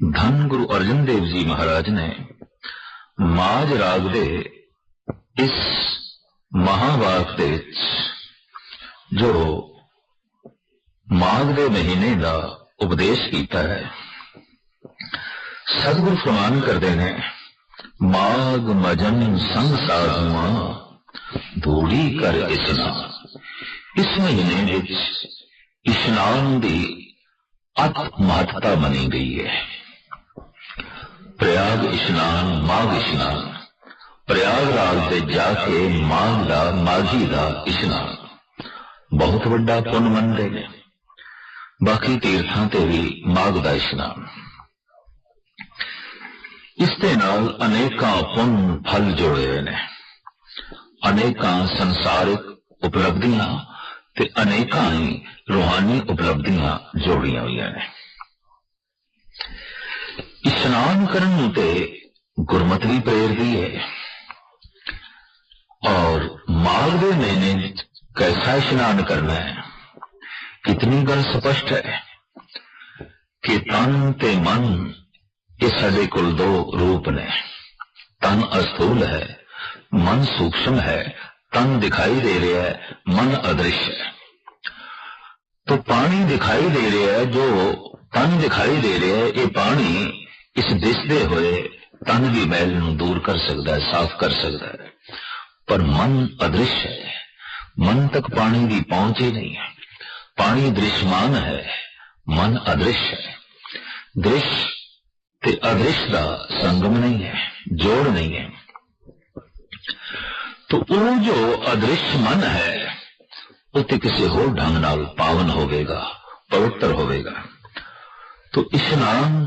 دھن گرو ارجن دیو جی مہاراج نے ماج راگ دے اس مہاواگ دے جو ماگ دے مہینے دا اپدیش کیتا ہے سدگور فرمان کرتے ہیں ماگ مجن سنگ ساگ ماں دوری کر اسنا اس مہینے اسنان دی ات مہتتا منی گئی ہے ਪ੍ਰਯਾਗ ਇਸ਼ਨਾਨ, ਮਾਘ ਇਸ਼ਨਾਨ। ਪ੍ਰਯਾਗ ਰਾਜ ਤੇ ਜਾ ਕੇ ਮਾਘ ਦਾ, ਮਾਘੀ ਦਾ ਇਸ਼ਨਾਨ। ਬਹੁਤ ਵੱਡਾ ਪੁੰਨ ਮੰਨਦੇ ਨੇ। ਬਾਕੀ ਤੀਰਥਾਂ ਤੇ ਵੀ ਮਾਘ ਦਾ ਇਸ਼ਨਾਨ। ਇਸ ਦੇ ਨਾਲ ਅਨੇਕਾਂ ਪੁੰਨ ਫਲ ਜੁੜੇ ਹੋਏ ਨੇ। ਅਨੇਕਾਂ ਸੰਸਾਰਿਕ ਉਪਲਬਧੀਆਂ ਤੇ ਅਨੇਕਾਂ ਹੀ ਰੂਹਾਨੀ ਉਪਲਬਧੀਆਂ ਜੋੜੀਆਂ ਹੋਈਆਂ ਨੇ। اسنان ਇਸ਼ਨਾਨ ਕਰਨ ਉਤੇ ਗੁਰਮਤ ਵੀ ਪ੍ਰੇਰਦੀ ਹੈ ਔਰ ਮਾਰਗ ਦੇ ਮਹੀਨੇ کیسا اسنان کرنا ہے؟ کتنی گل سپشٹ ہے کہ تن تے من یہ سڈے کل دو روپ نے۔ تن استول ہے، من سوکشم ہے، تن دکھائی دے رہا ہے، من ادرش ہے۔ تو پانی دکھائی دے رہا ہے، جو تن دکھائی دے رہا ہے، یہ پانی ਇਸ ਦਿਸਦੇ ਹੋਏ ਤਨ ਦੀ ਮੈਲ ਨੂੰ ਦੂਰ ਕਰ ਸਕਦਾ ਹੈ, ਸਾਫ਼ ਕਰ ਸਕਦਾ ਹੈ। ਪਰ ਮਨ ਅਦ੍ਰਿਸ਼ ਹੈ। ਮਨ ਤੱਕ ਪਾਣੀ ਦੀ ਪਹੁੰਚ ਹੀ ਨਹੀਂ ਹੈ। ਪਾਣੀ ਦ੍ਰਿਸ਼ਮਾਨ ਹੈ, ਮਨ ਅਦ੍ਰਿਸ਼ ਹੈ। ਦ੍ਰਿਸ਼ ਤੇ ਅਦ੍ਰਿਸ਼ ਦਾ ਸੰਗਮ ਨਹੀਂ ਹੈ, ਜੋੜ ਨਹੀਂ ਹੈ। तो वो जो अदृश्य मन है वो तो किसी होर ढंग पावन होवेगा पवित्र होवेगा तो इस्लाम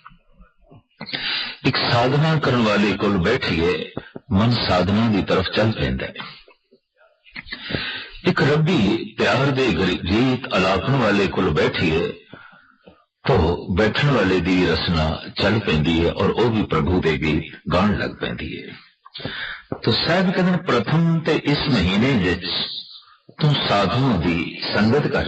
ایک سادھنا کرن والے کول بیٹھیے، من سادھنا دی طرف چل پیندا ہے۔ ایک ربی پیار دے گریت علاقن والے کول بیٹھیے، تو بیٹھن والے دی رسنا چل پیندی ہے اور او بھی پربو دے بھی گان لگ پیندی ہے۔ تو صاحب کدن پرتھم تے اس مہینے وچ تم سادھوں دی سنگت کر۔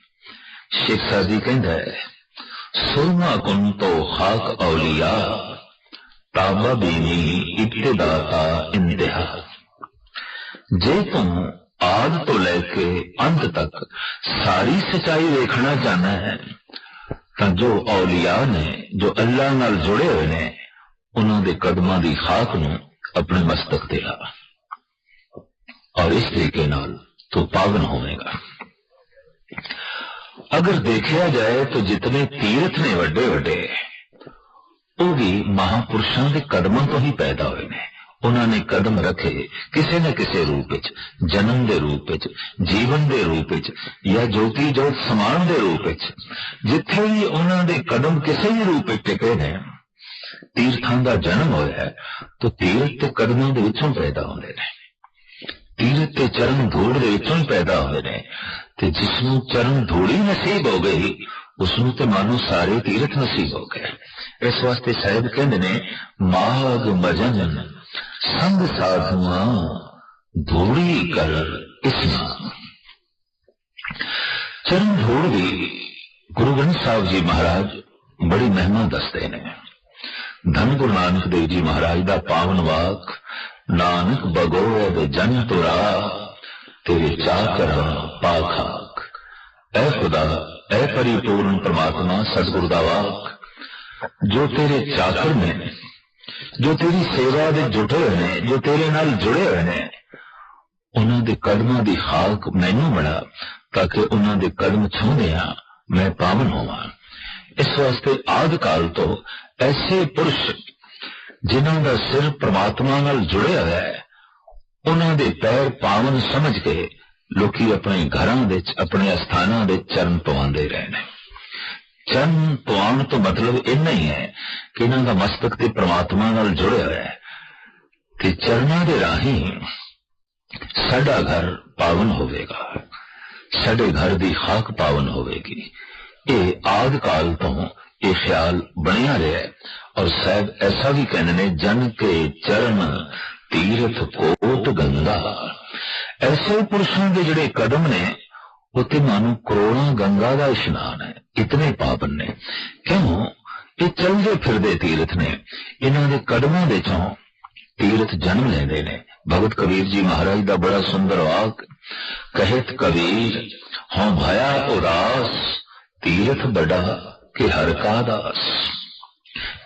شیخ سازی کہند ہے، سرما کن تو خاک اولیاء تابا بینی ابتدا تا انتہا۔ جے تم آج تو لے کے انت تک ساری سچائی دیکھنا جانا ہے تو جو اولیاء نے، جو اللہ نال جڑے ہوئے نے انہوں دے قدمہ دی خاک نو اپنے مستق دیا اور اس طریقے نال تو پاگن ہوئے گا۔ ਅਗਰ ਦੇਖਿਆ ਜਾਏ ਤਾਂ ਜਿਤਨੇ ਤੀਰਥ ਨੇ ਵੱਡੇ ਵੱਡੇ, ਉਹ ਵੀ ਮਹਾਪੁਰਸ਼ਾਂ ਦੇ ਕਦਮਾਂ ਤੋਂ ਹੀ ਪੈਦਾ ਹੋਏ ਨੇ। ਉਹਨਾਂ ਨੇ ਕਦਮ ਰੱਖੇ ਕਿਸੇ ਨਾ ਕਿਸੇ ਰੂਪ ਵਿੱਚ, ਜਨਮ ਦੇ ਰੂਪ ਵਿੱਚ, ਜੀਵਨ ਦੇ ਰੂਪ ਵਿੱਚ ਜਾਂ ਜੋਤੀ ਜੋਤ ਸਮਾਨ ਦੇ ਰੂਪ ਵਿੱਚ। ਜਿੱਥੇ ਵੀ ਉਹਨਾਂ ਦੇ ਕਦਮ ਕਿਸੇ ਵੀ ਰੂਪ ਵਿੱਚ ਟਿਕੇ ਨੇ, ਤੀਰਥਾਂ ਦਾ ਜਨਮ ਹੋਇਆ ਹੈ, ਤਾਂ ਤੀਰਥ ਤੇ ਕਦਮਾਂ ਦੇ ਵਿੱਚੋਂ ਪੈਦਾ ਹੁੰਦੇ ਨੇ। ਤੀਰਥ ਤੇ ਚਰਨ ਧੂੜ ਦੇ ਵਿੱਚੋਂ ਹੀ ਪੈਦਾ ਹੋਏ ਨੇ। ਤੇ ਜਿਸ ਨੂੰ ਚਰਨ ਧੂੜੀ ਨਸੀਬ ਹੋ ਗਈ, ਉਸ ਨੂੰ ਤੇ ਮਾਨੋ ਸਾਰੇ ਤੀਰਥ ਨਸੀਬ ਹੋ ਗਏ। ਇਸ ਵਾਸਤੇ ਸਾਹਿਬ ਕਹਿੰਦੇ ਨੇ ਮਾਗ ਮਜਨ ਸੰਗ ਸਾਧੂਆਂ ਧੂੜੀ ਕਰ ਇਸਨਾਨ ਚਰਨ ਧੂੜ ਵੀ ਗੁਰੂ ਗ੍ਰੰਥ ਸਾਹਿਬ ਜੀ ਮਹਾਰਾਜ ਬੜੀ ਮਹਿਮਾ ਦੱਸਦੇ ਨੇ। ਧੰਨ ਗੁਰੂ ਨਾਨਕ ਦੇਵ ਜੀ ਮਹਾਰਾਜ ਦਾ ਪਾਵਨ ਵਾਕ, ਨਾਨਕ ਬਗੋਦ ਜਨ ਤੁਰਾ। ਤੇਰੇ ਚਾਕਰ ਪਾਖਾਕ ਐ ਖੁਦਾ, ਐ ਪਰਿਪੂਰਨ ਪ੍ਰਮਾਤਮਾ, ਸਤਿਗੁਰ ਦਾ ਵਾਕ। ਜੋ ਤੇਰੇ ਚਾਕਰ ਨੇ, ਜੋ ਤੇਰੀ ਸੇਵਾ ਦੇ ਜੁਟੇ ਹੋਏ ਨੇ, ਜੋ ਤੇਰੇ ਨਾਲ ਜੁੜੇ ਹੋਏ ਨੇ, ਉਹਨਾਂ ਦੇ ਕਦਮਾਂ ਦੀ ਖਾਕ ਮੈਨੂੰ ਬਣਾ ਤਾਂ ਕਿ ਉਹਨਾਂ ਦੇ ਕਦਮ ਛੂਹਦੇ ਆ ਮੈਂ ਪਾਵਨ ਹੋਵਾਂ। ਇਸ ਵਾਸਤੇ ਆਦ ਕਾਲ ਤੋਂ ਐਸੇ ਪੁਰਸ਼, ਜਿਨ੍ਹਾਂ ਦਾ ਸਿਰ ਪ੍ਰਮਾਤਮਾ ਨਾਲ ਜੁੜਿਆ ਹੋਇਆ ਹੈ ਉਹਨਾਂ ਦੇ ਪੈਰ ਪਾਵਨ ਸਮਝ ਕੇ ਲੋਕੀ ਆਪਣੇ ਘਰਾਂ ਵਿੱਚ, ਆਪਣੇ ਅਸਥਾਨਾਂ ਦੇ ਚਰਨ ਪਵਾਉਂਦੇ ਰਹੇ ਨੇ ਚਰਨ ਪਵਾਉਣ ਤੋਂ ਮਤਲਬ ਇੰਨਾ ਹੀ ਹੈ ਕਿ ਇਹਨਾਂ ਦਾ ਮਸਤਕ ਤੇ ਪ੍ਰਮਾਤਮਾ ਨਾਲ ਜੁੜਿਆ ਹੋਇਆ ਹੈ ਕਿ ਚਰਨਾਂ ਦੇ ਰਾਹੀਂ ਸਾਡਾ ਘਰ ਪਾਵਨ ਹੋਵੇਗਾ। ਸਾਡੇ ਘਰ ਦੀ ਖਾਕ ਪਾਵਨ ਹੋਵੇਗੀ। ਇਹ ਆਦ ਕਾਲ ਤੋਂ ਇਹ ਖਿਆਲ ਬਣਿਆ ਰਿਹਾ ਹੈ। ਔਰ ਸਾਹਿਬ ਐਸਾ ਵੀ ਕਹਿੰਦੇ ਨੇ, ਜਨ ਕੇ ਚਰਨ ਤੀਰਥ ਕੋਟ ਗੰਗਾ। ਐਸੇ ਪੁਰਸ਼ਾਂ ਦੇ ਜਿਹੜੇ ਕਦਮ ਨੇ ਉਤੇ ਮਾਨੂੰ ਕਰੋੜਾਂ ਗੰਗਾ ਦਾ ਇਸ਼ਨਾਨ ਹੈ। ਇਤਨੇ ਪਾਵਨ ਨੇ। ਕਿਉਂ? ਇਹ ਚੱਲਦੇ ਫਿਰਦੇ ਤੀਰਥ ਨੇ। ਇਹਨਾਂ ਦੇ ਕਦਮਾਂ ਦੇ ਚੋਂ ਤੀਰਥ ਜਨਮ ਲੈਂਦੇ ਨੇ। ਭਗਤ ਕਬੀਰ ਜੀ ਮਹਾਰਾਜ ਦਾ ਬੜਾ ਸੁੰਦਰ ਵਾਕ, ਕਹਿਤ ਕਬੀਰ, ਹਉ ਭਇਆ ਉਦਾਸ, ਤੀਰਥ ਵੱਡਾ ਕਿ ਹਰ ਕਾ ਦਾਸ।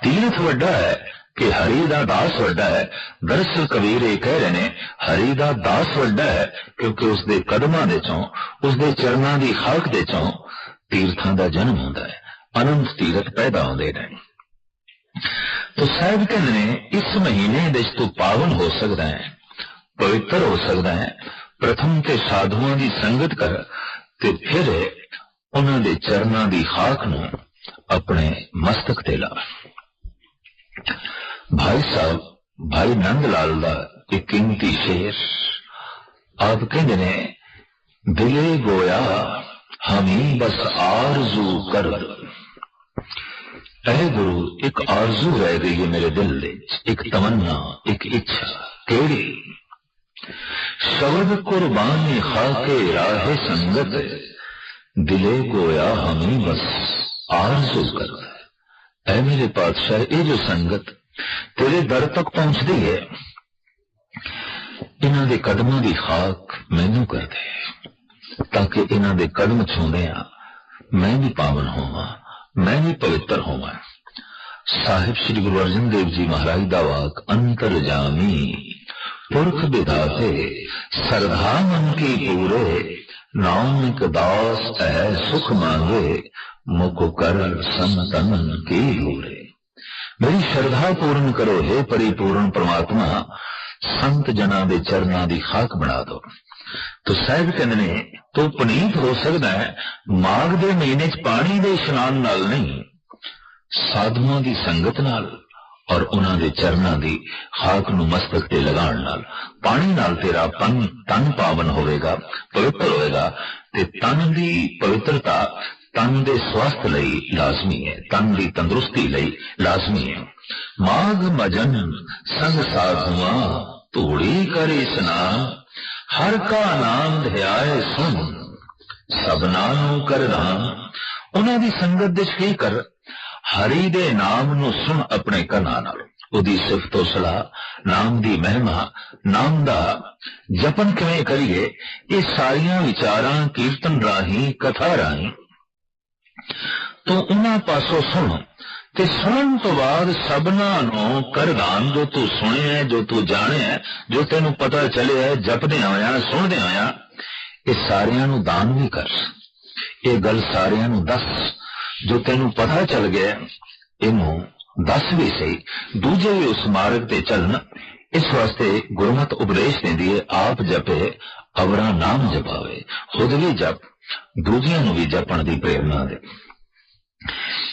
ਤੀਰਥ ਵੱਡਾ ਹੈ। ਕਿ ਹਰੀ ਦਾ ਦਾਸ ਵੱਡਾ ਹੈ। ਦਰਸਲ ਕਬੀਰ ਇਹ ਕਹਿ ਰਹੇ ਨੇ, ਹਰੀ ਦਾ ਦਾਸ ਵੱਡਾ ਹੈ ਕਿਉਂਕਿ ਉਸ ਦੇ ਕਦਮਾਂ ਦੇ ਚੋਂ ਉਸ ਦੇ ਚਰਨਾਂ ਦੀ ਖਾਕ ਦੇ ਚੋਂ ਤੀਰਥਾਂ ਦਾ ਜਨਮ ਹੁੰਦਾ ਹੈ, ਅਨੰਤ ਤੀਰਥ ਪੈਦਾ ਹੁੰਦੇ ਨੇ। ਤੋ ਸਾਹਿਬ ਕਹਿੰਦੇ ਨੇ, ਇਸ ਮਹੀਨੇ ਵਿੱਚ ਤੂੰ ਪਾਵਨ ਹੋ ਸਕਦਾ ਹੈ, ਪਵਿੱਤਰ ਹੋ ਸਕਦਾ ਹੈ, ਪ੍ਰਥਮ ਤੇ ਸਾਧੂਆਂ ਦੀ ਸੰਗਤ ਕਰ ਤੇ ਫਿਰ ਉਹਨਾਂ ਦੇ ਚਰਨਾਂ ਦੀ ਖਾਕ ਨੂੰ ਆਪਣੇ ਮਸਤਕ ਤੇ ਲਾ। بھائی صاحب، بھائی نند لال دا ایک قیمتی شیر آپ کہندے نے، دلے گویا ہمیں بس آرزو کر۔ اے گرو، ایک آرزو رہ گئی ہے میرے دل وچ ایک تمنا، ایک اچھا کیڑی شبد قربانی خاک راہ سنگت۔ دلے گویا ہمیں بس آرزو کر۔ اے میرے پادشاہ، اے جو سنگت۔ تیرے در تک پہنچ دی ہے انہوں دے قدموں دی خاک مینوں کر دے، تاکہ انہوں دے قدم چھوندیاں میں بھی پاون ہوا میں بھی پوتر ہوا صاحب شری گرو ارجن دیو جی مہاراج دا واک انتر جامی۔ پرکھ بدا سے سردھا من کی پورے نام داس اے سکھ مانگے، مکھ کر سمتن کی ہورے ਮੇਰੀ ਸ਼ਰਧਾ ਪੂਰਨ ਕਰੋ हे ਪਰਿਪੂਰਨ ਪ੍ਰਮਾਤਮਾ, ਸੰਤ ਜਨਾਂ ਦੇ ਚਰਨਾਂ ਦੀ ਖਾਕ ਬਣਾ ਦਿਓ। ਤੋ ਸਾਹਿਬ ਕਹਿੰਦੇ ਨੇ, ਤੂੰ ਪਨੀਤ ਹੋ ਸਕਦਾ ਹੈ, ਮਾਘ ਦੇ ਮਹੀਨੇ 'ਚ ਪਾਣੀ ਦੇ ਇਸ਼ਨਾਨ ਨਾਲ ਨਹੀਂ, ਸਾਧੂਆਂ ਦੀ ਸੰਗਤ ਨਾਲ ਔਰ ਉਹਨਾਂ ਦੇ ਚਰਨਾਂ ਦੀ ਖਾਕ ਨੂੰ ਮਸਤਕ ਤੇ ਲਗਾਉਣ ਨਾਲ। ਪਾਣੀ ਨਾਲ ਤੇਰਾ ਤਨ ਤਨ ਪਾਵਨ ਹੋਵੇਗਾ, ਪਵਿੱਤਰ ਹੋਵੇਗਾ ਤੇ ਤਨ ਦੀ ਪਵਿੱਤਰਤਾ ਤਨ ਦੇ ਸਵਾਸਥ ਲਈ ਲਾਜ਼ਮੀ ਹੈ, ਤਨ ਦੀ ਤੰਦਰੁਸਤੀ ਲਈ ਲਾਜ਼ਮੀ ਹੈ। ਮਾਗ ਮਜਨ, ਸੰਗ ਸਾਧੂਆਂ, ਧੂੜੀ ਕਰੇ ਇਸਨਾਨ ਹਰ ਕਾ ਨਾਮ ਧਿਆਏ ਸੁਨ ਸਭਨਾ ਨੂੰ ਕਰਦਾਨ ਉਹਨਾਂ ਦੀ ਸੰਗਤ ਦੇ ਕੀ ਕਰ, ਹਰੀ ਦੇ ਨਾਮ ਨੂੰ ਸੁਣ ਆਪਣੇ ਕੰਨਾਂ ਨਾਲ। ਉਹਦੀ ਸਿਫਤ ਸਲਾਹ, ਨਾਮ ਦੀ ਮਹਿਮਾ, ਨਾਮ ਦਾ ਜਪਨ ਕਿਵੇਂ ਕਰੀਏ, ਇਹ ਸਾਰੀਆਂ ਵਿਚਾਰਾਂ ਕੀਰਤਨ ਰਾਹੀਂ, ਕਥਾ ਰਾਹੀਂ ਤੂੰ ਉਹਨਾਂ ਪਾਸੋਂ ਸੁਣ ਤੇ ਸੁਣਨ ਤੋਂ ਬਾਅਦ ਸਭਨਾ ਨੂੰ ਕਰਦਾਨ ਜੋ ਤੂੰ ਸੁਣਿਆ ਜੋ ਤੂੰ ਜਾਣਿਆ ਜੋ ਤੈਨੂੰ ਪਤਾ ਚੱਲਿਆ ਜਪਦੇ ਆਇਆ ਸੁਣਦੇ ਆਇਆ ਇਹ ਸਾਰਿਆਂ ਨੂੰ ਦਾਨ ਵੀ ਕਰ। ਇਹ ਗੱਲ ਸਾਰਿਆਂ ਨੂੰ ਦੱਸ। ਜੋ ਤੈਨੂੰ ਪਤਾ ਚੱਲ ਗਿਆ ਇਹਨੂੰ ਦੱਸ ਵੀ ਸਹੀ। ਦੂਜੇ ਵੀ ਉਸ ਮਾਰਗ ਤੇ ਚੱਲਣ। ਇਸ ਵਾਸਤੇ ਗੁਰਮਤ ਉਪਦੇਸ਼ ਦਿੰਦੀ ਹੈ, ਆਪ ਜਪੇ, ਅਵਰਾ ਨਾਮ ਜਪਾਵੇ। ਖੁਦ ਵੀ ਜਪ। ਦੂਜਿਆਂ ਨੂੰ ਵੀ ਜਪਣ ਦੀ ਪ੍ਰੇਰਣਾ ਦੇ।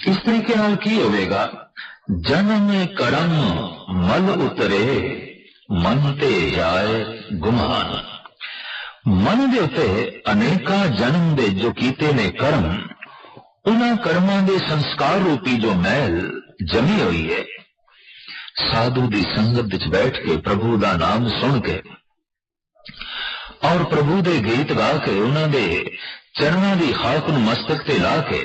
ਇਸ ਤਰੀਕੇ ਨਾਲ ਕੀ ਹੋਵੇਗਾ? ਜਨਮ ਕਰਮ ਮਨ ਉਤਰੇ, ਮਨ ਤੇ ਆਏ ਗੁਮਾਨ। ਮਨ ਦੇ ਉੱਤੇ ਅਨੇਕਾਂ ਜਨਮ ਦੇ ਜੋ ਕੀਤੇ ਨੇ ਕਰਮ, ਉਹਨਾਂ ਕਰਮਾਂ ਦੇ ਸੰਸਕਾਰ ਰੂਪੀ ਜੋ ਮਹਿਲ ਜਮੀ ਹੋਈ ਹੈ। ਸਾਧੂ ਦੀ ਸੰਗਤ ਵਿੱਚ ਬੈਠ ਕੇ ਪ੍ਰਭੂ ਦਾ ਨਾਮ ਸੁਣ ਕੇ ਔਰ ਪ੍ਰਭੂ ਦੇ ਗੀਤ ਗਾ ਕੇ ਉਹਨਾਂ ਦੇ ਚਰਨਾਂ ਦੀ ਖਾਕ ਨੂੰ ਮਸਤਕ ਤੇ ਲਾ ਕੇ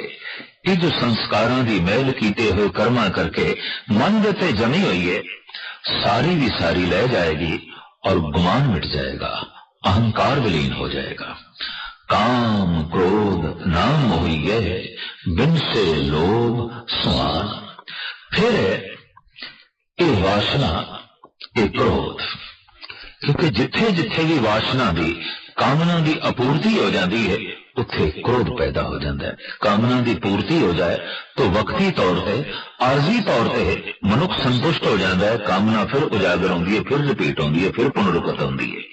ਇਹ ਜੋ ਸੰਸਕਾਰਾਂ ਦੀ ਮਹਿਲ ਕੀਤੇ ਹੋਏ ਕਰਮਾਂ ਕਰਕੇ ਮਨ ਦੇ ਤੇ ਜਮੀ ਹੋਈ ਹੈ ਸਾਰੀ ਦੀ ਸਾਰੀ ਲੈ ਜਾਏਗੀ ਔਰ ਗੁਮਾਨ ਮਿਟ ਜਾਏਗਾ ਅਹੰਕਾਰ ਵਿਲੀਨ ਹੋ ਜਾਏਗਾ ਕਾਮ ਕ੍ਰੋਧ ਨਾਮ ਹੋਈਏ ਬਿਨ ਸੇ ਲੋਭ ਸੁਆਨ ਫਿਰ ਇਹ ਵਾਸਨਾ ਇਹ ਕ੍ਰੋਧ ਕਿਉਂਕਿ ਜਿੱਥੇ ਜਿੱਥੇ ਵੀ ਵਾਸ਼ਨਾ ਦੀ کامنا دی اپورتی ہو جاندی ہے اتھے کرودھ پیدا ہو جاندہ ہے کامنا دی پورتی ہو جائے تو وقتی طور تے عارضی طور تے منک سنتشت ہو جاندہ ہے کامنا پھر اجاگر ہوں ہے پھر رپیٹ ہوں ہے پھر پنرکت ہوں ہے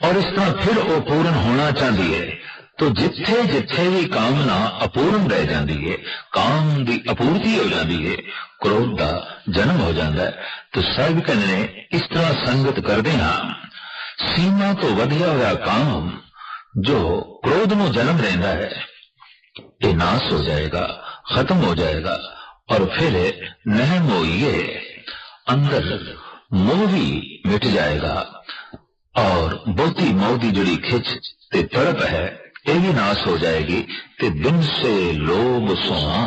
اور اس طرح پھر او پورن ہونا چاہتی ہے تو جتھے جتھے بھی کامنا اپورن رہ جاندی ہے کام دی اپورتی ہو جاندی ہے کرودھ دا جنم ہو جاندہ ہے تو سب کنے اس طرح سنگت کر دیں ہاں ਸੀਮਾ ਤੋਂ ਵਧਿਆ ਹੋਇਆ ਕਾਮ ਜੋ ਕ੍ਰੋਧ ਨੂੰ ਜਨਮ ਦਿੰਦਾ ਹੈ ਇਹ ਨਾਸ ਹੋ ਜਾਏਗਾ ਖਤਮ ਹੋ ਜਾਏਗਾ ਔਰ ਫਿਰ ਨਹਿ ਮੋਈਏ ਅੰਦਰ ਮੋਹ ਵੀ ਮਿਟ ਜਾਏਗਾ ਔਰ ਬਹੁਤੀ ਮੋਹ ਦੀ ਜਿਹੜੀ ਖਿੱਚ ਤੇ ਤੜਪ ਹੈ ਇਹ ਵੀ ਨਾਸ ਹੋ ਜਾਏਗੀ ਤੇ ਦਿਨ ਸੇ ਲੋਭ ਸੋਆ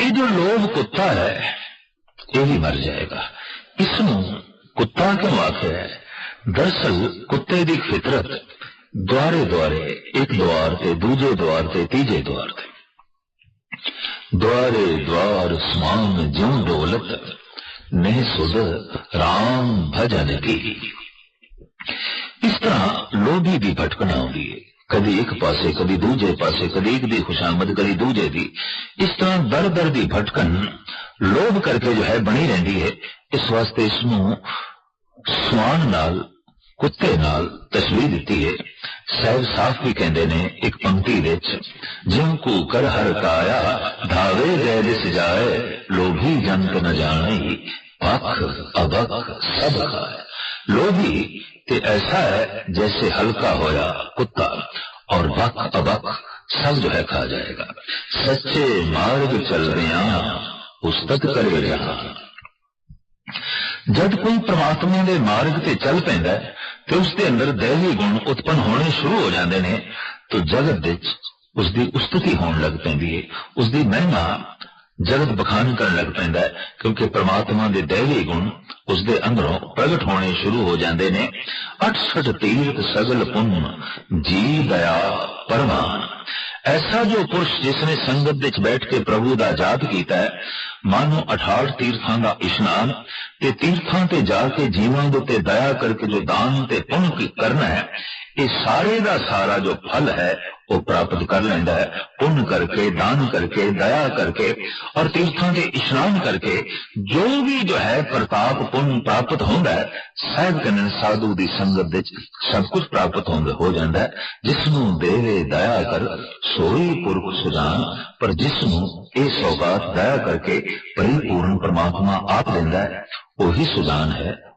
ਇਹ ਜੋ ਲੋਭ ਕੁੱਤਾ ਹੈ ਇਹ ਵੀ ਮਰ ਜਾਏਗਾ ਇਸ کتا کے واقع ہے۔ دراصل کتے دی فطرت دوارے دوارے، ایک دوار تے دوجے دوار تے تیجے دوار تے۔ دوارے دوار سمان جن دولت، نہ سد رام بھجن کی۔ اس طرح لوبھی بھی بھٹکنا ہوندی ہے۔ کدی ایک پاسے کدی دوجے پاسے کدی ایک دی خوش آمد کدی دوجے دی۔ اس طرح در در دی بھٹکن لوب کر کے جو ہے بنی رہتی ہے، اس واسطے اس سوان نال، کتے نال تشبیح دیتی ہے۔ صاحب صاف بھی کہندے نے ایک پنکتی وچ جن کو کر ہر کایا، دھاوے غیر سجائے لوبھی جنت نہ جانے ہی پاک ابک سب کھائے۔ ہی تے ایسا ہے جیسے ہلکا ہویا کتا، اور بک ابک سب جو ہے کھا جائے گا۔ سچے مارگ چل رہے ہیں۔ उस्तक करे जहां ਜਦ ਕੋਈ ਪ੍ਰਮਾਤਮਾ ਦੇ ਮਾਰਗ ਤੇ ਚੱਲ ਪੈਂਦਾ ਤੇ ਉਸ ਦੇ ਅੰਦਰ ਦੇਹੀ ਗੁਣ ਉਤਪਨ ਹੋਣੇ ਸ਼ੁਰੂ ਹੋ ਜਾਂਦੇ ਨੇ ਤਾਂ ਜਗਤ ਵਿੱਚ ਉਸ ਦੀ ਉਸਤਤੀ ਹੋਣ ਲੱਗ ਪੈਂਦੀ ਹੈ ਉਸ ਦੀ ਮਹਿਮਾ ਜਗਤ ਬਖਾਨ ਕਰਨ ਲੱਗ ਪੈਂਦਾ ਹੈ ਕਿਉਂਕਿ ਪ੍ਰਮਾਤਮਾ ਦੇ ਦੇਹੀ ਗੁਣ ਉਸ ਦੇ ਅੰਦਰੋਂ ਪ੍ਰਗਟ ਹੋਣੇ ਸ਼ੁਰੂ ਹੋ ਜਾਂਦੇ ਨੇ 68 ਤੀਰਥ ਸਗਲ ਪੁੰਨ ਜੀ ਦਇਆ ਪਰਮਾਨ ਐਸਾ ਜੋ ਪੁਰਸ਼ ਜਿਸ ਨੇ ਸੰਗਤ ਵਿੱਚ ਬੈਠ ਕੇ ਪ੍ਰਭੂ ਦਾ ਜਾਪ ਕੀਤਾ ਹੈ, ਮਾਨੋ 68 ਤੀਰਥਾਂ ਦਾ ਇਸ਼ਨਾਨ ਤੇ ਤੀਰਥਾਂ ਤੇ ਜਾ ਕੇ ਜੀਵਾਂ ਦੇ ਉੱਤੇ ਦਇਆ ਕਰਕੇ ਜੋ ਦਾਨ ਤੇ ਪੁੰਨ ਕੀ ਕਰਨਾ ਹੈ ਇਹ ਸਾਰੇ ਦਾ ਸਾਰਾ ਜੋ ਫਲ ਹੈ, ਉਹ ਪ੍ਰਾਪਤ ਕਰ ਲੈਂਦਾ ਹੈ। ਪੁੰਨ ਕਰਕੇ, ਦਾਨ ਕਰਕੇ, ਦਇਆ ਕਰਕੇ ਔਰ ਤੀਰਥਾਂ ਦੇ ਇਸ਼ਨਾਨ ਕਰਕੇ ਜੋ ਵੀ ਜੋ ਹੈ, ਪ੍ਰਤਾਪ, ਪੁੰਨ ਪ੍ਰਾਪਤ ਹੁੰਦਾ ਹੈ, ਸਹਿਬ ਕਨਨ ਸਾਧੂ ਦੀ ਸੰਗਤ ਵਿੱਚ ਸਭ ਕੁਝ ਪ੍ਰਾਪਤ ਹੁੰਦਾ, ਹੋ ਜਾਂਦਾ ਹੈ। ਜਿਸ ਨੂੰ ਦੇਵੇ ਦਇਆ ਕਰ, ਸੋਈ ਪੁਰਖ ਸੁਜਾਨ ਪਰ ਜਿਸ ਨੂੰ ਇਹ ਸੌਗਾਤ ਦਇਆ ਕਰਕੇ ਪਰਿਪੂਰਨ ਪਰਮਾਤਮਾ ਆਪ ਦਿੰਦਾ ਹੈ, ਉਹੀ ਸੁਜਾਨ ਹੈ।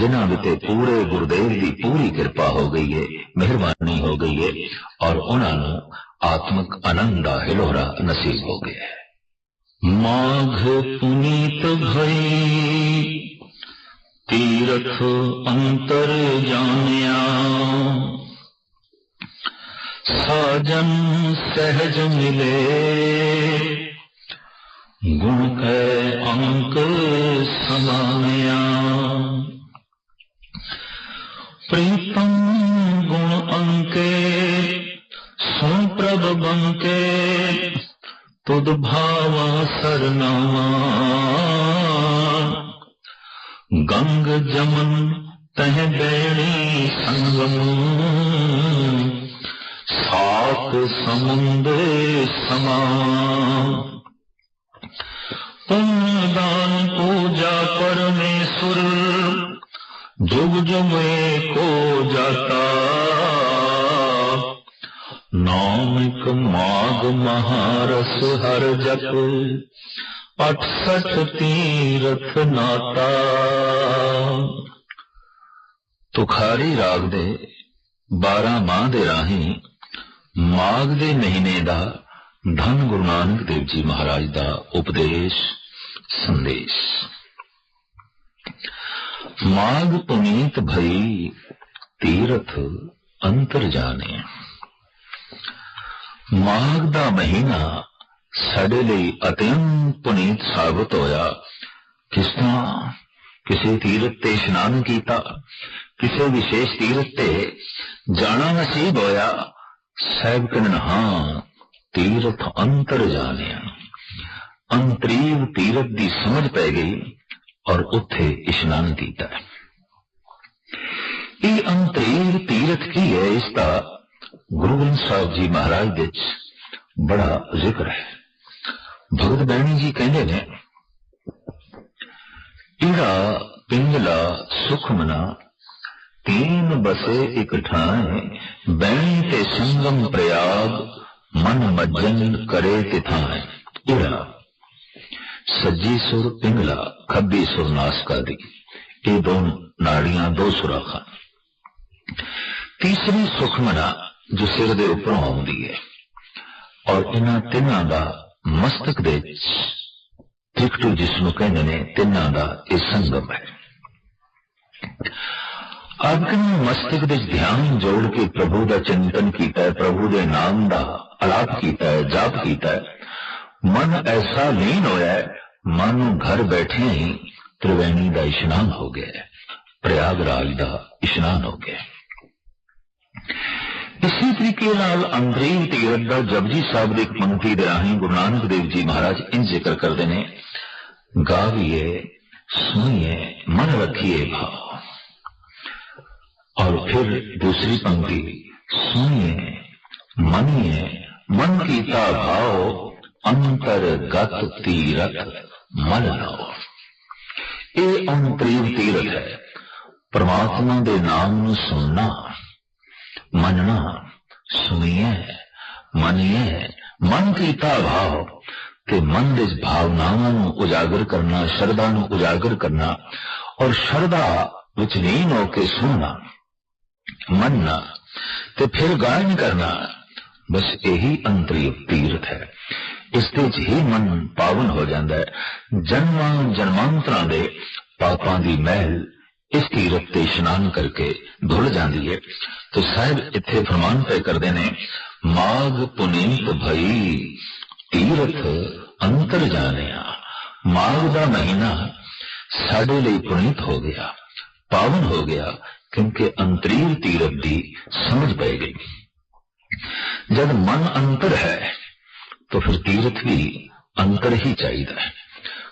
جنہ دے پورے گردیو دی پوری کرپا ہو گئی ہے، مہربانی ہو گئی ہے، اور انہوں نے آتمک انندہ ہلورا نصیب ہو گئے ہے۔ ماغ پنیت بھائی تیرتھ انتر جانیا ساجن سہج ملے گن کے انک سمانیا گ سوپر کے سر نما گنگ جمن تہ دینی سنگم سات سمندے سمان تن دان پوجا پرمیشر دگج میں کو جاتا۔ نامک ماگ مہارس ہر جت اٹسٹھ تیرتھ ناتا۔ تخاری راگ دے بارہ ماہ دے راہیں ਮਾਗ ਦੇ ਮਹੀਨੇ ਦਾ ਧੰਨ ਗੁਰੂ ਨਾਨਕ ਦੇਵ ਜੀ ਮਹਾਰਾਜ ਦਾ ਉਪਦੇਸ਼ ਮਾਗ ਪੁਨੀਤ ਭਈ ਤੀਰਥ ਅੰਤਰ ਜਾਣੇ। ਮਾਘ ਦਾ ਮਹੀਨਾ ਸਾਡੇ ਲਈ ਅਤਿਅੰਤ ਪੁਨੀਤ ਸਾਬਤ ਹੋਇਆ। ਕਿਸ ਤਰ੍ਹਾਂ ਕਿਸੇ ਤੀਰਥ ਤੇ ਇਸ਼ਨਾਨ ਕੀਤਾ, ਕਿਸੇ ਵਿਸ਼ੇਸ਼ ਤੀਰਥ ਤੇ ਜਾਣਾ ਨਸੀਬ ਹੋਇਆ, ਸਹਿਬ ਕਰਨ ਹਾਂ, ਤੀਰਥ ਅੰਤਰ ਜਾਣਿਆ ਅੰਤਰੀਵ ਤੀਰਥ ਦੀ ਸਮਝ ਪੈ ਗਈ। ਔਰ ਉੱਥੇ ਇਸ਼ਨਾਨ ਕੀਤਾ ਇਹ ਅੰਤਰੀਵ ਤੀਰਥ ਕੀ ਹੈ ਇਸ ਦਾ ਗੁਰੂ ਗ੍ਰੰਥ ਸਾਹਿਬ ਜੀ ਮਹਾਰਾਜ ਦੇ ਵਿੱਚ ਬੜਾ ਜ਼ਿਕਰ ਹੈ ਭਗਤ ਬੈਣੀ ਜੀ ਕਹਿੰਦੇ ਨੇ ਇਹਦਾ ਪਿੰਗਲਾ ਸੁਖਮਨਾ ਤੀਨ ਬਸੇ ਇਕ ਠਾਏ ਬੈਣੀ ਤੇ ਸੰਗਮ ਪ੍ਰਯਾਗ ਮਨ ਮੱਜਨ ਕਰੇ ਤਿਥਾਏ ਇਹਦਾ ਸੱਜੀ ਸੁਰ, ਪਿੰਗਲਾ, ਖੱਬੀ ਸੁਰ ਨਾਸਕਾ ਦੀ। ਇਹ ਦੋ ਨਾੜੀਆਂ, ਦੋ ਸੁਰਾਖਾਂ। ਤੀਸਰੀ ਸੁਖਮਨਾ ਜੋ ਸਿਰ ਦੇ ਉੱਪਰੋਂ ਆਉਂਦੀ ਹੈ। ਔਰ ਇਹਨਾਂ ਤਿੰਨਾਂ ਦਾ ਮਸਤਕ ਦੇ ਵਿੱਚ ਤਿਕਟੂ ਜਿਸ ਨੂੰ ਕਹਿੰਦੇ ਨੇ, ਤਿੰਨਾਂ ਦਾ ਇਹ ਸੰਗਮ ਹੈ। ਆਪਣੇ ਮਸਤਕ ਦੇ ਧਿਆਨ ਜੋੜ ਕੇ ਪ੍ਰਭੂ ਦਾ ਚਿੰਤਨ ਕੀਤਾ ਹੈ, ਪ੍ਰਭੂ ਦੇ ਨਾਮ ਦਾ ਅਲਾਪ ਕੀਤਾ ਹੈ, ਜਾਪ ਕੀਤਾ ਹੈ। من ایسا لین ہوا من گھر بیٹھے ہی ترویڑ کا اشنان ہو گیا پریاگ راج کا اشنان ہو گیا اسی طریقے جپ جی سبھی درو نانک دیو جی مہاراج ان ذکر کر دینے گاویے سنیے من رکھیے اور پھر دوسری پنگی سنیے منیے من کیتا انترگت تیرت ملنور یہ انتریو تیرت ہے پرماتما دے نام نو سننا مننا سنیے منیے من کیتا بھاؤ تے من دے بھاوناواں نو اجاگر کرنا شردا نو اجاگر کرنا اور شردا وچ ہو کے سننا مننا تے پھر گائن کرنا بس یہی انتریم تیرت ہے ਇਸ ਦੇ ਚ ਹੀ ਮਨ ਪਾਵਨ ਹੋ ਜਾਂਦਾ ਹੈ। ਜਨਮਾਂ ਜਨਮਾਂਤਰਾਂ ਦੇ ਪਾਪਾਂ ਦੀ ਮਹਿਲ ਇਸ ਤੀਰਥ ਤੇ ਇਸ਼ਨਾਨ ਕਰਕੇ ਧੁੱਲ ਜਾਂਦੀ ਹੈ। ਤੇ ਸਾਹਿਬ ਇੱਥੇ ਫਰਮਾਨ ਪੈ ਕਰਦੇ ਨੇ ਮਾਗ ਪੁਨੀਤ ਭਈ ਤੀਰਥ ਅੰਤਰ ਜਾਣਿਆ। ਮਾਗ ਦਾ ਮਹੀਨਾ ਸਾਡੇ ਲਈ ਪੁਨੀਤ ਹੋ ਗਿਆ, ਪਾਵਨ ਹੋ ਗਿਆ, ਕਿਉਂਕਿ ਅੰਤਰੀਵ ਤੀਰਥ ਦੀ ਸਮਝ ਪੈ ਗਈ। ਜਦ ਮਨ ਅੰਤਰ ਹੈ تو پھر تیرت بھی انتر ہی چاہیے۔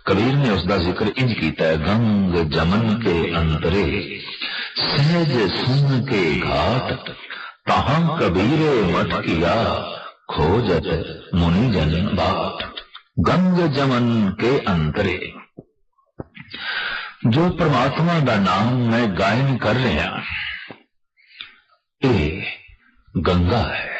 کبیر نے اس دا ذکر انج کیتا ہے، گنگ جمن کے انترے، سہج سن کے گھاٹ تہاں کبیر مت کیا، کھوجت منی جن بات۔ گنگ جمن کے انترے۔ جو پرماتما دا نام میں گائن کر رہا اے گنگا ہے۔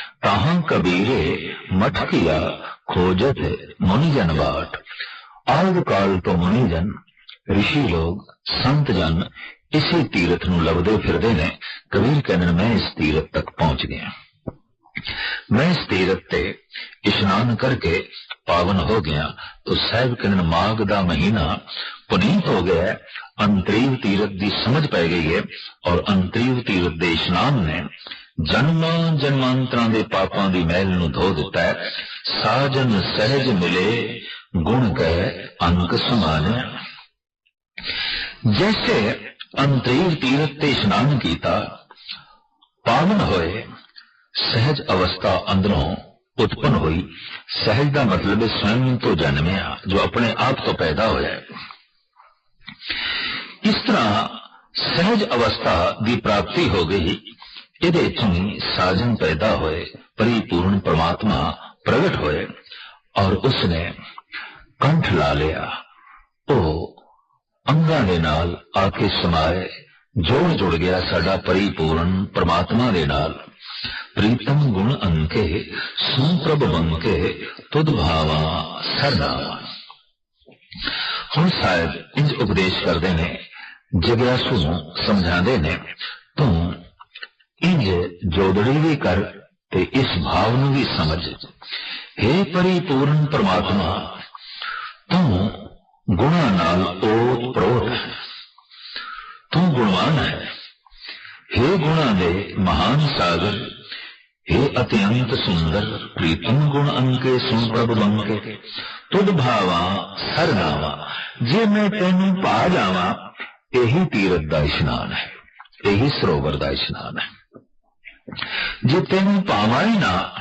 تاہم کبیرے مٹکیا کھوجت ہے منی جن باٹ۔ آد کال تو منی جن رشی لوگ، سنت جن، اسی تیرت نو لب لبدے پھردے نے۔ کبیر کہنے میں اس تیرت تک پہنچ گیا۔ میں اس تیرت تے اشنان کر کے پاون ہو گیا۔ تو سیب کنن ماغ دا مہینہ پنیت ہو گیا ہے۔ انتریو تیرت دی سمجھ پائے گئی ہے اور انتریو تیرت دے اشنان نے ਜਨਮਾਂ ਜਨਮਾਂਤਰਾਂ ਦੇ ਪਾਪਾਂ ਦੀ ਮਹਿਲ ਨੂੰ ਧੋ ਦਿੱਤਾ ਹੈ। ਸਾਜਨ ਸਹਿਜ ਮਿਲੇ, ਗੁਣ ਗਏ ਅੰਕ ਸਮਾਨਿਆ ਜੈਸੇ ਅੰਤਰੀਵ ਤੀਰਥ ਤੇ ਇਸ਼ਨਾਨ ਕੀਤਾ, ਪਾਵਨ ਹੋਏ, ਸਹਿਜ ਅਵਸਥਾ ਅੰਦਰੋਂ ਉਤਪਨ ਹੋਈ। ਸਹਿਜ ਦਾ ਮਤਲਬ ਹੈ ਸਵੈਮ ਤੋਂ ਜਨਮਿਆ, ਜੋ ਆਪਣੇ ਆਪ ਤੋਂ ਪੈਦਾ ਹੋਇਆ ਇਸ ਤਰ੍ਹਾਂ ਸਹਿਜ ਅਵਸਥਾ ਦੀ ਪ੍ਰਾਪਤੀ ਹੋ ਗਈ। ਇਹਦੇ ਤੋਂ ਸਾਜਨ ਪੈਦਾ ਹੋਏ, ਪਰਿਪੂਰਨ ਪਰਮਾਤਮਾ ਪ੍ਰਗਟ ਹੋਏ ਔਰ ਉਸਨੇ ਕੰਠ ਲਾ ਲਿਆ। ਉਹ ਅੰਗਾਂ ਦੇ ਨਾਲ ਆ ਕੇ ਸਮਾਏ, ਜੋੜ ਜੁੜ ਗਿਆ ਸਾਡਾ ਪਰਿਪੂਰਨ ਪਰਮਾਤਮਾ ਦੇ ਨਾਲ। ਪ੍ਰੀਤਮ ਗੁਣ ਅੰਕੇ ਸੁਨ ਪ੍ਰਭ ਬੰਕੇ ਤੁਧ ਭਾਵਾ ਸਰਨਾਵਾ। ਹੁਣ ਸਾਹਿਬ ਇੰਜ ਉਪਦੇਸ਼ ਕਰਦੇ ਨੇ, ਜਗਿਆਸੂ ਨੂੰ ਸਮਝਾਉਂਦੇ ਨੇ, ਤੂੰ ਇੰਜ ਜੋਦੜੀ ਵੀ ਕਰ ਤੇ ਇਸ ਭਾਵ ਨੂੰ ਵੀ ਸਮਝ हे ਪਰਿਪੂਰਨ ਪ੍ਰਮਾਤਮਾ ਤੂੰ ਗੁਣਾ ਨਾਲ ਓਤ ਪ੍ਰੋਤ ਤੂੰ ਗੁਣਵਾਨ ਹੈ हे ਗੁਣਾ ਦੇ ਮਹਾਨ ਸਾਗਰ हे ਅਤਿਅੰਤ ਸੁੰਦਰ ਪ੍ਰੀਤਮ ਗੁਣ ਅੰਕੇ ਸੁਨ ਪ੍ਰਭ ਬੰਕੇ ਤੁਧ ਭਾਵਾ ਸਰਨਾਵਾ ਜੇ ਮੈਂ ਤੈਨੂੰ ਪਾ ਜਾਵਾਂ ਇਹੀ ਤੀਰਥ ਦਾ ਇਸ਼ਨਾਨ ਹੈ ਇਹੀ ਸਰੋਵਰ ਦਾ ਇਸ਼ਨਾਨ ਹੈ جی تین ਪਾਵਾਂ ਨਾ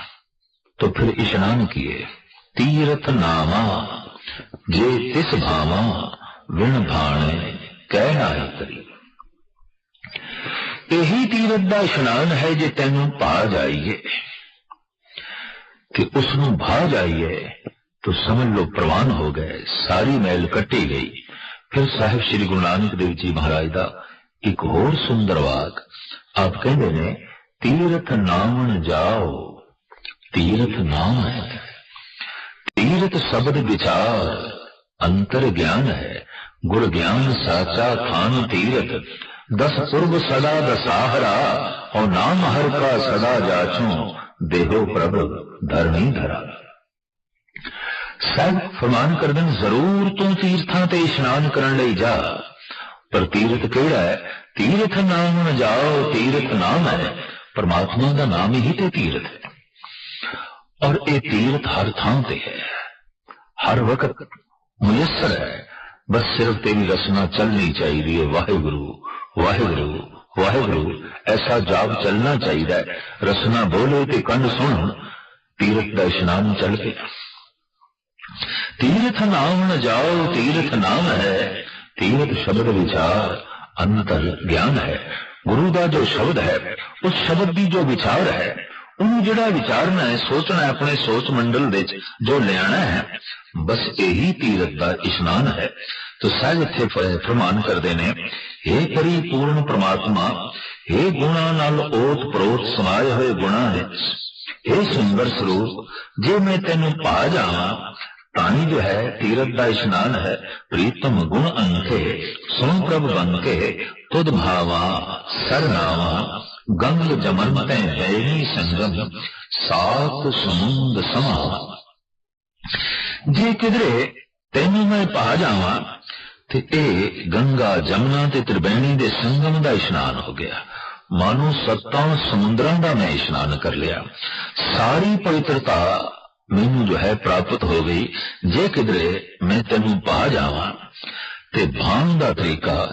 ਤੋ ਫਿਰ ਇਸ਼ਨਾਨ ਕੀਏ ਤੀਰਥ ਨਾਵਾ ਜੇ ਤਿਸ ਭਾਵਾ ਵਿਣ ਭਾਣੇ ਕਹਿ ਨਾ ਕਰੀ ਇਹੀ ਤੀਰਥ ਦਾ ਇਸ਼ਨਾਨ ਹੈ ਜੇ ਤੈਨੂੰ ਪਾ ਜਾਈਏ ਕਿ ਉਸ ਨੂੰ ਭਾ تو سمجھ لو پروان ہو گئے، ساری میل کٹی گئی۔ پھر صاحب شری گرو نانک دیو جی مہاراج کا ایک اور سندر واگ، آپ کہہ تیرت نامن جاؤ تیرت نام ہے تیرت شبد بچار انتر گیان ہے گر گیان ساچا کھان تیرت دس پورب سدا دساہرا اور نام ہر کا سدا جاچوں دیو پرب دھرنی دھرا سب فرمان کردن ضرور توں تیرتھاں تے اشنان کرن لئی جا پر تیرت کیڑا ہے تیرت نام جاؤ تیرت نام ہے ਪਰਮਾਤਮਾ ਦਾ ਨਾਮ ਹੀ ਤੇ ਤੀਰਥ ਹੈ ਔਰ ਇਹ ਤੀਰਥ ਹਰ ਥਾਂ ਤੇ ਹੈ ਹਰ ਵਕਤ ਮੁਯਸਰ ਹੈ ਬਸ ਸਿਰਫ ਤੇਰੀ ਰਸਨਾ ਚੱਲਣੀ ਚਾਹੀਦੀ ਹੈ ਵਾਹਿਗੁਰੂ ਵਾਹਿਗੁਰੂ ਵਾਹਿਗੁਰੂ ਐਸਾ ਜਾਪ ਚੱਲਣਾ ਚਾਹੀਦਾ ਹੈ ਰਸਨਾ ਬੋਲੇ ਤੇ ਕੰਨ ਸੁਣ ਤੀਰਥ ਦਾ ਇਸ਼ਨਾਨ ਚੱਲ ਪਿਆ ਤੀਰਥ ਨਾਮ ਨ ਜਾਓ ਤੀਰਥ ਨਾਮ ਹੈ ਤੀਰਥ ਸ਼ਬਦ ਵਿਚਾਰ ਅੰਤਰ ਗਿਆਨ ਹੈ ਗੁਰੂ ਦਾ ਜੋ ਸ਼ਬਦ ਹੈ ਉਸ ਸ਼ਬਦ ਦੀ ਜੋ ਵਿਚਾਰ ਹੈ ਉਹਨੂੰ ਜਿਹੜਾ ਵਿਚਾਰਨਾ ਹੈ ਸੋਚਣਾ ਹੈ ਆਪਣੇ ਸੋਚ ਮੰਡਲ ਵਿੱਚ ਜੋ ਲਿਆਣਾ ਹੈ ਬਸ ਇਹੀ ਤੀਰਥ ਦਾ ਇਸ਼ਨਾਨ ਹੈ ਤੋ ਸਾਹਿਬ ਇੱਥੇ ਫਰਮਾਨ ਕਰਦੇ ਨੇ हे ਪਰਿਪੂਰਨ ਪ੍ਰਮਾਤਮਾ हे ਗੁਣਾ ਨਾਲ ਓਤ ਪ੍ਰੋਤ ਸਮਾਏ ਹੋਏ ਗੁਣਾ ਵਿੱਚ हे ਸੁੰਦਰ ਸਰੂਪ ਜੇ ਮੈਂ ਤੈਨੂੰ ਪਾ ਜਾਵਾਂ ਪਾਣੀ ਜੋ ਹੈ ਤੀਰਥ ਦਾ ਇਸ਼ਨਾਨ ਹੈ ਪ੍ਰੀਤਮ ਗੁਣ ਅੰਕੇ ਸੁਨ ਪ੍ਰਭ ਬੰਕੇ ਤੁਧ ਭਾਵਾ ਸਰਨਾਵਾ ਗੰਗ ਜਮਨ ਤੈ ਜੈਨੀ ਸੰਗਮ ਸਾਤ ਸਮੁੰਦ ਸਮਾ ਜੇ ਕਿਧਰੇ ਤੈਨੂੰ ਮੈਂ ਪਾ ਜਾਵਾਂ ਤੇ ਇਹ ਗੰਗਾ ਜਮਨਾ ਤੇ ਤ੍ਰਿਵੇਣੀ ਦੇ ਸੰਗਮ ਦਾ ਇਸ਼ਨਾਨ ਹੋ ਗਿਆ ਮਾਨੋ ਸੱਤਾਂ ਸਮੁੰਦਰਾਂ ਦਾ ਮੈਂ ਇਸ਼ਨਾਨ ਕਰ ਲਿਆ ਸਾਰੀ ਪਵਿੱਤਰਤਾ ਮੈਨੂੰ ਜੋ ਹੈ ਪ੍ਰਾਪਤ ਹੋ ਗਈ ਜੇ ਕਿਧਰੇ ਮੈਂ ਤੈਨੂੰ ਪਾ ਜਾਵਾਂ ਤੇ ਭਾਣ ਦਾ ਤਰੀਕਾ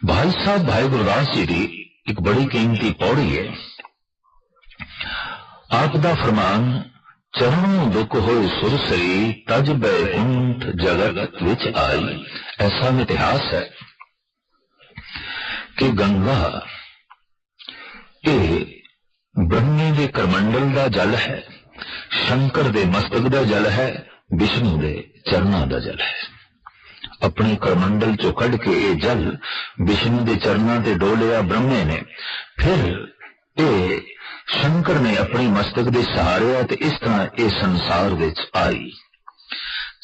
ਭਾਈ ਸਾਹਿਬ ਭਾਈ ਗੁਰਦਾਸ ਜੀ ਦੀ ਇੱਕ ਬੜੀ ਕੀਮਤੀ ਪੌੜੀ ਹੈ ਆਪ ਦਾ ਫਰਮਾਨ ਚਰਨੋਂ ਦੁੱਖ ਹੋਏ ਸੁਰਸਰੀ ਤਜ ਬੈਕੁੰਠ ਜਗਤ ਵਿੱਚ ਆਈ ਐਸਾ ਇਤਿਹਾਸ ਹੈ ਕਿ ਗੰਗਾ ਇਹ ਬ੍ਰਹਮੇ ਦੇ ਕਰਮੰਡਲ ਦਾ ਜਲ ਹੈ ਸ਼ੰਕਰ ਦੇ ਮਸਤਕ ਦਾ ਜਲ ਹੈ ਵਿਸ਼ਨੂੰ ਦੇ ਚਰਨਾਂ ਦਾ ਜਲ ਹੈ ਆਪਣੇ ਕਰਮੰਡਲ ਚੋਂ ਕੱਢ ਕੇ ਇਹ ਜਲ ਵਿਸ਼ਨੂੰ ਦੇ ਚਰਨਾਂ ਤੇ ਡੋਲਿਆ ਬ੍ਰਹਮੇ ਨੇ। ਫਿਰ ਇਹ ਸ਼ੰਕਰ ਨੇ ਆਪਣੀ ਮਸਤਕ ਦੇ ਸਹਾਰਿਆ ਤੇ ਇਸ ਤਰ੍ਹਾਂ ਇਹ ਸੰਸਾਰ ਵਿੱਚ ਆਈ।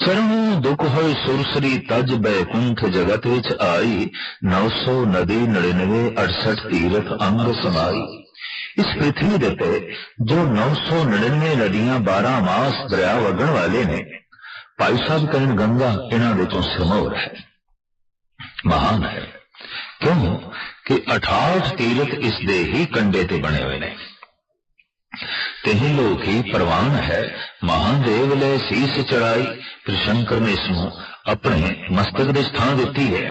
ਚਰਣੋਂ ਦੁਖ ਹੋਏ ਸੁਰਸਰੀ ਤਜ ਬੈਕੁੰਠ ਜਗਤ ਵਿੱਚ ਆਈ। 900 ਨਦੀ 99 68 ਤੀਰਥ ਅੰਗ ਸਮਾਈ। ਇਸ ਪ੍ਰithvi ਦੇ ਤੇ ਜੋ 999 ਨਦੀਆਂ 12 ਮਾਸ ਦਰਿਆ ਵਗਣ ਵਾਲੇ ਨੇ ਭਾਈ ਸਾਹਿਬ ਕਹਿਣ ਗੰਗਾ ਇਹਨਾਂ ਦੇ ਤੋਂ ਸਿਰਮੌਰ ਹੈ। ਮਹਾਨ ਹੈ। ਕਿਉਂ? ਕਿ 68 ਤੀਰਥ ਇਸ ਦੇ ਹੀ ਕੰਡੇ ਤੇ ਬਣੇ ਹੋਏ ਨੇ। ਤੇ ਲੋਕ ਹੀ ਪ੍ਰਵਾਨ ਹੈ। ਮਹਾਦੇਵ ਲੈ ਸੀਸ ਚੜਾਈ ਫਿਰ ਸ਼ੰਕਰ ਨੇ ਇਸ ਨੂੰ ਆਪਣੇ ਮਸਤਕ ਦੇ ਸਥਾਨ ਦਿੱਤੀ ਹੈ।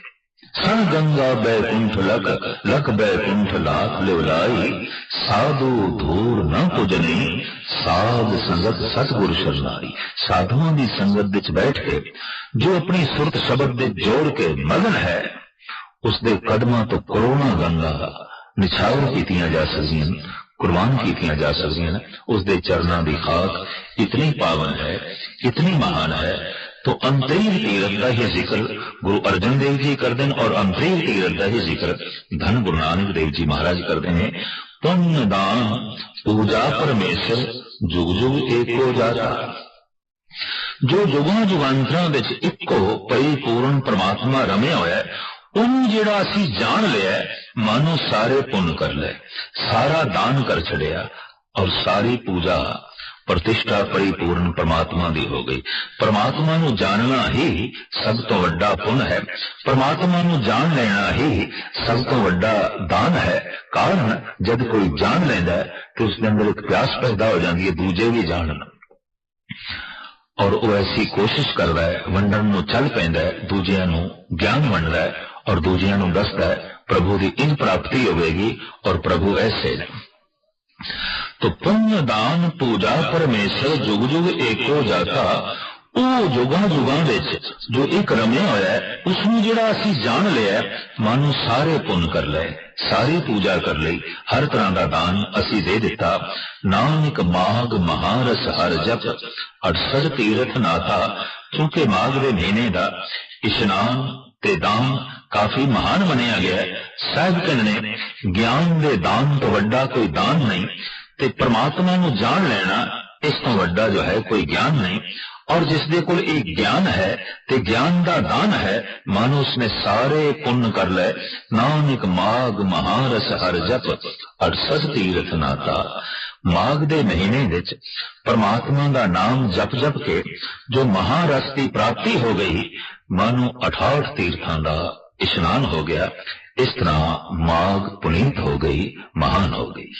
سن گنگا بیکنٹ لک لک بیکنٹ لاک لولائی، سادو دھور نہ کو جنی ساد ਸੰਗਤ ਸਤਗੁਰ ਸ਼ਰਨਾਈ ਸਾਧੂਆਂ ਦੀ ਸੰਗਤ ਵਿੱਚ ਬੈਠ ਕੇ ਜੋ ਆਪਣੀ ਸੁਰਤ ਸ਼ਬਦ ਦੇ ਜੋੜ ਕੇ ਮਗਨ ਹੈ ਉਸ ਦੇ ਕਦਮਾਂ ਤੋਂ ਕਰੋਨਾ ਗੰਗਾ ਨਿਛਾਵਰ ਕੀਤੀਆਂ جا سزین قربان کی جا سکتی ہیں اس دے چرنا دی خاک اتنی پاون ہے، اتنی مہان ہے تو انتریل تیرت کا ہی ذکر گرو ارجن دیو جی کر دیں اور انتریل تیرت کا ہی ذکر دھن گرو نانک دیو جی مہاراج کر دیں پن دان پوجا پرمیشر جگ جگ ایک ہو جاتا ਜੋ ਜੁਗਾਂ ਜੁਗਾਂਤਰਾਂ پورن پرماتما ਪਰਿਪੂਰਨ ہویا ہے، ان جڑا ਉਹਨੂੰ جان لیا ہے، مانو سارے پن کر لے، سارا دان کر چڑیا اور ساری پوجا ہاں ਪ੍ਰਤਿਸ਼ਠਾ ਪਰਿਪੂਰਨ ਪਰਮਾਤਮਾ ਦੀ ਹੋ ਗਈ। ਪਰਮਾਤਮਾ ਨੂੰ ਜਾਣਨਾ ਹੀ ਸਭ ਤੋਂ ਵੱਡਾ ਪੁੰਨ ਹੈ। ਪਰਮਾਤਮਾ ਨੂੰ ਜਾਣ ਲੈਣਾ ਹੀ ਸਭ ਤੋਂ ਵੱਡਾ ਦਾਨ ਹੈ। ਕਾਰਨ ਜਦ ਕੋਈ ਜਾਣ ਲੈਂਦਾ ਹੈ ਤੇ ਉਸ ਦੇ ਅੰਦਰ ਇੱਕ ਪਿਆਸ ਪੈਦਾ ਹੋ ਜਾਂਦੀ ਹੈ, ਦੂਜੇ ਵੀ ਜਾਣਨ। ਔਰ ਉਹ ਐਸੀ ਕੋਸ਼ਿਸ਼ ਕਰਦਾ ਹੈ, ਵੰਡਣ ਨੂੰ ਚੱਲ ਪੈਂਦਾ ਹੈ, ਦੂਜਿਆਂ ਨੂੰ ਗਿਆਨ ਵੰਡਦਾ ਹੈ ਔਰ ਦੂਜਿਆਂ ਨੂੰ ਦੱਸਦਾ ਹੈ, ਪ੍ਰਭੂ ਦੀ ਇਨ ਪ੍ਰਾਪਤੀ ਹੋਵੇਗੀ ਔਰ ਪ੍ਰਭੂ ਐਸੇ ਨੇ। तो पुण्य दान पूजा परमेश्वर जुग जुग एको ਜਾਤਾ ਉਹ ਜੁਗਾਂ ਜੁਗਾਂ ਵਿੱਚ ਜੋ ਇੱਕ ਰਮਿਆ ਹੋਇਆ ਹੈ ਉਸ ਨੂੰ ਜਿਹੜਾ ਅਸੀਂ ਜਾਣ ਲਿਆ ਮਾਨੋ ਸਾਰੇ ਪੁੰਨ ਕਰ ਲਏ ਸਾਰੀ ਪੂਜਾ ਕਰ ਲਈ ਹਰ ਤਰ੍ਹਾਂ ਦਾ ਦਾਨ ਅਸੀਂ ਦੇ ਦਿੱਤਾ ਨਾਨਕ ਮਾਗ ਮਹਾਰਸ ਹਰ ਜਪ 68 ਤੀਰਥ ਨਾਤਾ ਕਿਉਂਕਿ ਮਾਗ ਦੇ ਮਹੀਨੇ ਦਾ ਇਸ਼ਨਾਨ ਤੇ ਦਾਨ ਕਾਫੀ ਮਹਾਨ ਮੰਨਿਆ ਗਿਆ ਹੈ ਸਾਹਿਬ ਕਹਿੰਦੇ ਨੇ ਗਿਆਨ ਦੇ ਦਾਨ ਤੋਂ ਵੱਡਾ ਕੋਈ ਦਾਨ ਨਹੀਂ ਤੇ ਪ੍ਰਮਾਤਮਾ ਨੂੰ ਜਾਣ ਲੈਣਾ ਇਸ ਤੋਂ ਵੱਡਾ ਜੋ ਹੈ ਕੋਈ ਗਿਆਨ ਨਹੀਂ। ਔਰ ਜਿਸ ਦੇ ਕੋਲ ਇਹ ਗਿਆਨ ਹੈ ਤੇ ਗਿਆਨ ਦਾ ਦਾਨ ਹੈ, ਮਾਨੋ ਉਸਨੇ ਸਾਰੇ ਪੁੰਨ ਕਰ ਲੈ ਨਾਨਕ ਮਾਗ ਮਹਾਰਸ ਹਰ ਜਪ 68 ਤੀਰਥ ਨਾਤਾ। ਮਾਗ ਦੇ ਮਹੀਨੇ ਵਿੱਚ ਪਰਮਾਤਮਾ ਦਾ ਨਾਮ ਜਪ ਜਪ ਕੇ ਜੋ ਮਹਾਰਸ ਦੀ ਪ੍ਰਾਪਤੀ ਹੋ ਗਈ, ਮਾਨੋ 68 ਤੀਰਥਾਂ ਦਾ ਇਸ਼ਨਾਨ ਹੋ ਗਿਆ। ਇਸ ਤਰ੍ਹਾਂ ਮਾਗ ਪੁਨੀਤ ਹੋ ਗਈ, ਮਹਾਨ ਹੋ ਗਈ।